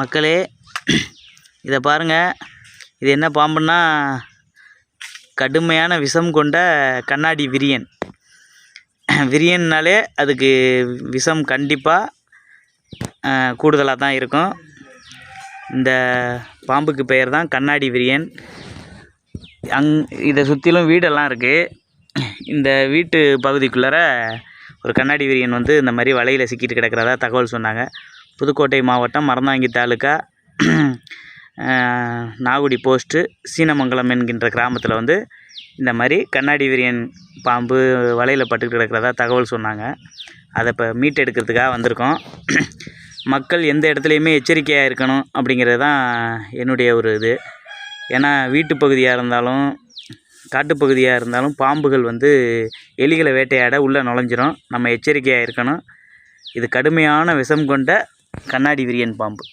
மக்களே இதை பாருங்கள் இது என்ன பாம்புன்னா கடுமையான விஷம் கொண்ட கண்ணாடி விரியன். விரியன்னாலே அதுக்கு விஷம் கண்டிப்பாக கூடுதலாக தான் இருக்கும். இந்த பாம்புக்கு பெயர் தான் கண்ணாடி விரியன். அங் இதை சுற்றிலும் வீடெல்லாம் இருக்குது இந்த வீட்டு பகுதிக்குள்ளார ஒரு கண்ணாடி விரியன் வந்து இந்த மாதிரி வலையில் சிக்கிட்டு கிடக்கிறதா தகவல் சொன்னாங்க. புதுக்கோட்டை மாவட்டம் மறந்தாங்கி தாலுக்கா நாகுடி போஸ்ட்டு சீனமங்கலம் என்கின்ற கிராமத்தில் வந்து இந்த மாதிரி கண்ணாடி விரியன் பாம்பு வலையில் பட்டுக்கிட்டு கிடக்கிறதா தகவல் சொன்னாங்க. அதை இப்போ மீட்டெடுக்கிறதுக்காக வந்திருக்கோம். மக்கள் எந்த இடத்துலையுமே எச்சரிக்கையாக இருக்கணும் அப்படிங்கிறது தான் என்னுடைய ஒரு இது. ஏன்னா வீட்டு பகுதியாக இருந்தாலும் காட்டுப்பகுதியாக இருந்தாலும் பாம்புகள் வந்து எலிகளை வேட்டையாட உள்ளே நுழைஞ்சிரும். நம்ம எச்சரிக்கையாக இருக்கணும். இது கடுமையான விஷம் கொண்ட கண்ணாடி விரியன் பாம்பு.